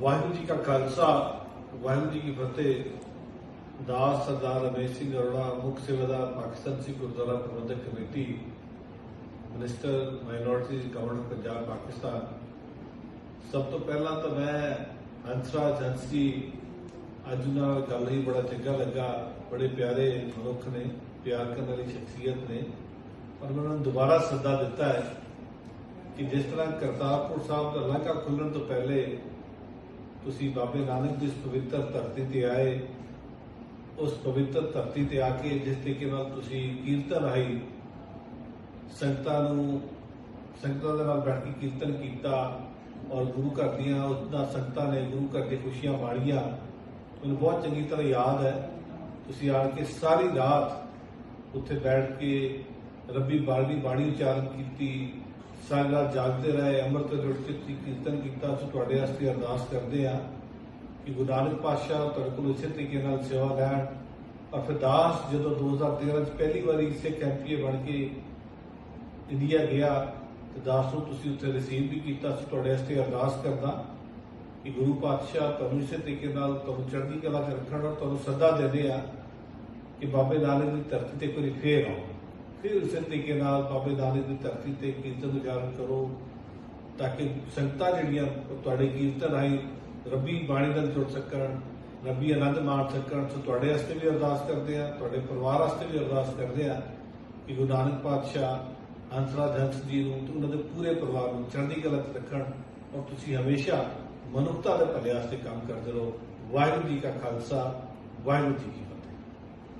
ਵਾਹਿਗੁਰੂ ਜੀ ਕਾ ਖਾਲਸਾ, ਵਾਹਿਗੁਰੂ ਜੀ ਕੀ ਫਤਿਹ। ਦਾਸ ਸਰਦਾਰ ਰਮੇਸ਼ ਸਿੰਘ ਅਰੋੜਾ, ਮੁੱਖ ਸੇਵਾਦਾਰ Pakistan Sikh Gurdwara Prabandhak committee minister minorities governor Punjab, Pakistan. ਸਭ ਤੋਂ ਪਹਿਲਾਂ ਤਾਂ ਮੈਂ ਹੰਸਰਾਜ ਹੰਸ ਅੱਜ ਨਾਲ ਗੱਲ ਹੀ ਬੜਾ ਚੰਗਾ ਲੱਗਾ, ਬੜੇ ਪਿਆਰੇ ਮਨੁੱਖ ਨੇ, ਪਿਆਰ ਕਰਨ ਵਾਲੀ ਸ਼ਖਸੀਅਤ ਨੇ। ਪਰ ਮੈਂ ਉਹਨਾਂ ਨੂੰ ਦੁਬਾਰਾ ਸੱਦਾ ਦਿੱਤਾ ਹੈ ਕਿ ਜਿਸ ਤਰ੍ਹਾਂ ਕਰਤਾਰਪੁਰ ਸਾਹਿਬ ਦਾ ਲਾਂਘਾ ਖੁੱਲਣ ਤੋਂ ਪਹਿਲੇ ਤੁਸੀਂ ਬਾਬੇ ਨਾਨਕ ਦੀ ਪਵਿੱਤਰ ਧਰਤੀ ਤੇ ਆਏ, ਉਸ ਪਵਿੱਤਰ ਧਰਤੀ ਤੇ ਆ ਕੇ ਜਿਸ ਤਰੀਕੇ ਨਾਲ ਤੁਸੀਂ ਕੀਰਤਨ ਰਾਹੀਂ ਸੰਗਤਾਂ ਨੂੰ, ਸੰਗਤਾਂ ਦੇ ਨਾਲ ਬੈਠ ਕੇ ਕੀਰਤਨ ਕੀਤਾ ਔਰ ਗੁਰੂ ਘਰ ਦੀਆਂ ਉਹਨਾਂ ਸੰਗਤਾਂ ਨੇ ਗੁਰੂ ਘਰ ਦੀ ਖੁਸ਼ੀਆਂ ਮਾਣੀਆਂ ਮੈਨੂੰ ਬਹੁਤ ਚੰਗੀ ਤਰ੍ਹਾਂ ਯਾਦ ਹੈ। ਤੁਸੀਂ ਆ ਕੇ ਸਾਰੀ ਰਾਤ ਉੱਥੇ ਬੈਠ ਕੇ ਰੱਬੀ ਬਾਣੀ ਬਾਣੀ ਉਚਾਰਨ ਕੀਤੀ ਸਾਡੇ ਨਾਲ ਜਾਗਦੇ ਰਹੇ ਅੰਮ੍ਰਿਤ ਜੁੜ ਕੇ ਕੀਰਤਨ ਕੀਤਾ, ਅਸੀਂ ਤੁਹਾਡੇ ਵਾਸਤੇ ਅਰਦਾਸ ਕਰਦੇ ਆ ਕਿ ਗੁਰੂ ਨਾਨਕ ਪਾਤਸ਼ਾਹ ਤੁਹਾਡੇ ਕੋਲ ਇਸੇ ਤਰੀਕੇ ਨਾਲ ਸੇਵਾ ਲੈਣ। ਔਰ ਫਿਰ ਦਾਸ ਜਦੋਂ 2013 ਚ ਪਹਿਲੀ ਵਾਰੀ ਸਿੱਖ ਐਮਪੀਏ ਬਣ ਕੇ ਇੰਡੀਆ ਗਿਆ, ਤੇ ਦਾਸ ਨੂੰ ਤੁਸੀਂ ਉੱਥੇ ਰਿਸੀਵ ਵੀ ਕੀਤਾ ਸੋ ਤੁਹਾਡੇ ਵਾਸਤੇ ਅਰਦਾਸ ਕਰਦਾ ਕਿ ਗੁਰੂ ਪਾਤਸ਼ਾਹ ਤੁਹਾਨੂੰ ਇਸੇ ਤਰੀਕੇ ਨਾਲ ਤੁਹਾਨੂੰ ਚੜ੍ਹਦੀ ਕਲਾ ਚ ਰੱਖਣ ਔਰ ਤੁਹਾਨੂੰ ਸੱਦਾ ਦੇਦੇ ਆ ਕਿ ਬਾਬੇ ਨਾਨਕ ਦੀ ਧਰਤੀ ਤੇ ਕੋਈ ਫੇਰ ਆਓ। ਫਿਰ ਉਸੇ ਤਰੀਕੇ ਨਾਲ ਬਾਬੇ ਨਾਨਕ ਦੀ ਧਰਤੀ ਤੇ ਕੀਰਤਨ ਉਚਾਰਨ ਕਰੋ ਤਾਂ ਕਿ ਸੰਗਤਾਂ ਜਿਹੜੀਆਂ ਤੁਹਾਡੇ ਕੀਰਤਨ ਰਾਹੀਂ ਰੱਬੀ ਬਾਣੀ ਨਾਲ ਜੁੜ ਸਕਣ, ਰੱਬੀ ਆਨੰਦ ਮਾਣ ਸਕਣ। ਸੋ ਤੁਹਾਡੇ ਵਾਸਤੇ ਵੀ ਅਰਦਾਸ ਕਰਦੇ ਆ ਤੁਹਾਡੇ ਪਰਿਵਾਰ ਵਾਸਤੇ ਵੀ ਅਰਦਾਸ ਕਰਦੇ ਆ ਕਿ ਗੁਰੂ ਨਾਨਕ ਪਾਤਸ਼ਾਹ ਹੰਸਰਾਜ ਹੰਸ ਜੀ ਨੂੰ ਤੇ ਉਹਨਾਂ ਦੇ ਪੂਰੇ ਪਰਿਵਾਰ ਨੂੰ ਚੜ੍ਹਦੀ ਕਲਾ 'ਚ ਰੱਖਣ ਔਰ ਤੁਸੀਂ ਹਮੇਸ਼ਾ ਮਨੁੱਖਤਾ ਦੇ ਭਲੇ ਵਾਸਤੇ ਕੰਮ ਕਰਦੇ ਰਹੋ। ਵਾਹਿਗੁਰੂ ਜੀ ਕਾ ਖਾਲਸਾ, ਵਾਹਿਗੁਰੂ ਜੀ ਕੀ